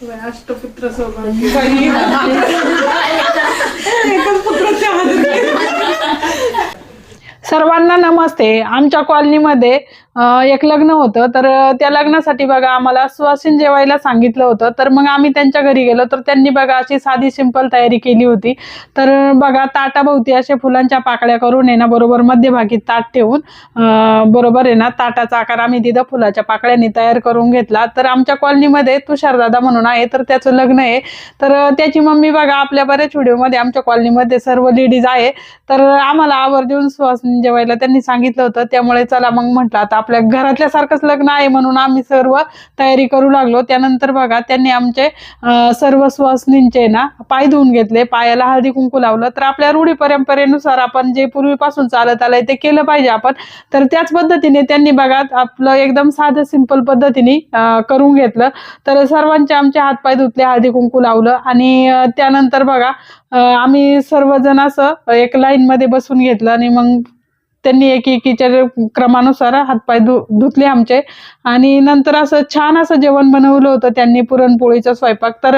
अष्टपुत्र सर्वांना नमस्ते आमच्या कॉलनीमध्ये एक लग्न होतं तर त्या लग्नासाठी बघा आम्हाला सुवासिन जेवायला सांगितलं होतं. तर मग आम्ही त्यांच्या घरी गेलो तर त्यांनी बघा अशी साधी सिंपल तयारी केली होती. तर बघा ताटाभोवती असे फुलांच्या पाकळ्या करून आहे ना बरोबर मध्यभागी ताट ठेवून बरोबर आहे ना ताटाचा आकार आम्ही तिथं फुलाच्या पाकळ्यांनी तयार करून घेतला. तर आमच्या कॉलनीमध्ये तुषारदादा म्हणून आहे तर त्याचं लग्न आहे. तर त्याची मम्मी बघा आपल्या बऱ्याच व्हिडिओमध्ये आमच्या कॉलनीमध्ये सर्व लेडीज आहे. तर आम्हाला आवर्जून सुवासिन जेवायला त्यांनी सांगितलं होतं. त्यामुळे चला मग म्हटलं आता आपल्या घरातल्या सारखंच लग्न आहे म्हणून आम्ही सर्व तयारी करू लागलो. त्यानंतर बघा त्यांनी आमचे सर्व सुवासिनींचे ना पाय धुवून घेतले. पायाला हळदी कुंकू लावलं. तर आपल्या रूढी परंपरेनुसार आपण जे पूर्वीपासून चालत आलंय ते केलं पाहिजे आपण. तर त्याच पद्धतीने त्यांनी बघा आपलं एकदम साधं सिंपल पद्धतीने करून घेतलं. तर सर्वांचे आमचे हातपाय धुतले हळदी कुंकू लावलं. आणि त्यानंतर बघा आम्ही सर्वजण असं एक लाईन मध्ये बसून घेतलं आणि मग त्यांनी एक एकीच्या क्रमानुसार हातपाय धु धुतले आमचे. आणि नंतर असं छान असं जेवण बनवलं होतं त्यांनी पुरणपोळीचा स्वयंपाक. तर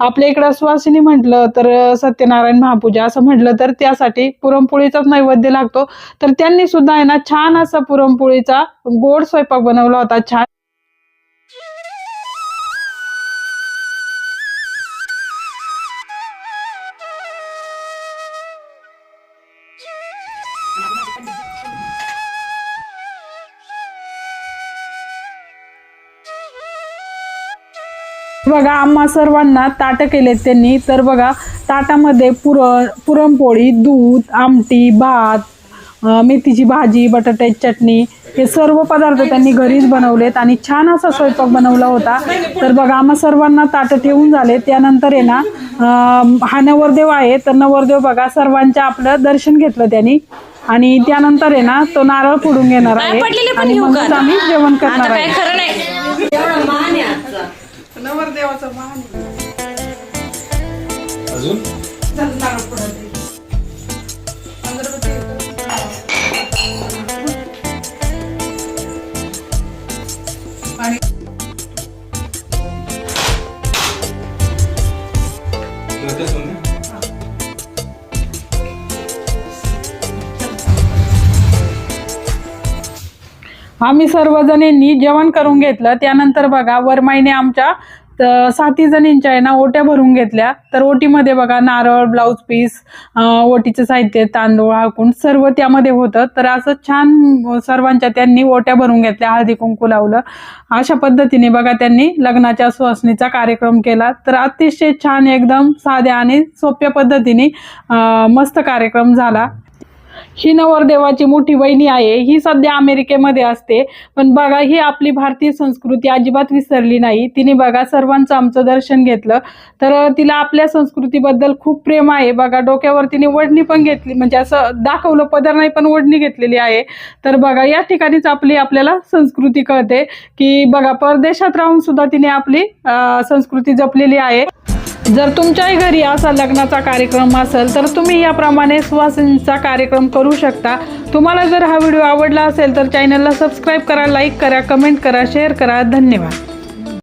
आपल्या इकडं सुवासिनी म्हटलं तर सत्यनारायण महापूजा असं म्हटलं तर त्यासाठी पुरणपोळीचाच नैवेद्य लागतो. तर त्यांनी सुद्धा आहे ना छान असा पुरणपोळीचा गोड स्वयंपाक बनवला होता. छान बघा आम्हा सर्वांना ताटं केलेत त्यांनी. तर बघा ताटामध्ये पुरण पुरणपोळी दूध आमटी भात मेथीची भाजी बटाट्याची चटणी हे सर्व पदार्थ त्यांनी घरीच बनवलेत आणि छान असा स्वयंपाक बनवला होता. तर बघा आम्हा सर्वांना ताटं ठेवून झाले त्यानंतर आहे ना हा नवरदेव आहे. तर नवरदेव बघा सर्वांच्या आपलं दर्शन घेतलं त्यांनी. आणि त्यानंतर आहे ना तो नारळ फोडून घेणार आहे. आणि का? आम्ही जेवण करणार आहे. खरं नाही. नवरदेवाचं आम्ही सर्वजणींनी जेवण करून घेतलं. त्यानंतर बघा वरमाईने आमच्या त- साती जणींच्या आहे ना ओट्या भरून घेतल्या. तर ओटीमध्ये बघा नारळ ब्लाऊज पीस ओटीचं साहित्य तांदूळ हाकून सर्व त्यामध्ये होतं. तर असं छान सर्वांच्या त्यांनी ओट्या भरून घेतल्या हळदी कुंकू लावलं. अशा पद्धतीने बघा त्यांनी लग्नाच्या सुवासणीचा कार्यक्रम केला. तर अतिशय छान एकदम साध्या आणि सोप्या पद्धतीने मस्त कार्यक्रम झाला. ही नवरदेवाची मोठी वहिनी आहे. ही सध्या अमेरिकेमध्ये असते. पण बघा ही आपली भारतीय संस्कृती अजिबात विसरली नाही. तिने बघा सर्वांचं आमचं दर्शन घेतलं. तर तिला आपल्या संस्कृतीबद्दल खूप प्रेम आहे. बघा डोक्यावर तिने ओढणी पण घेतली. म्हणजे असं दाखवलं पदर नाही पण ओढणी घेतलेली आहे. तर बघा या ठिकाणीच आपली आपल्याला संस्कृती कळते की बघा परदेशात राहून सुद्धा तिने आपली संस्कृती जपलेली आहे. जर तुमच्याही घरी असा लग्नाचा कार्यक्रम असेल तर तुम्ही याप्रमाणे सुवासिनीचा कार्यक्रम करू शकता. तुम्हाला जर हा व्हिडिओ आवडला असेल तर चॅनलला सबस्क्राईब करा लाईक करा कमेंट करा शेअर करा. धन्यवाद.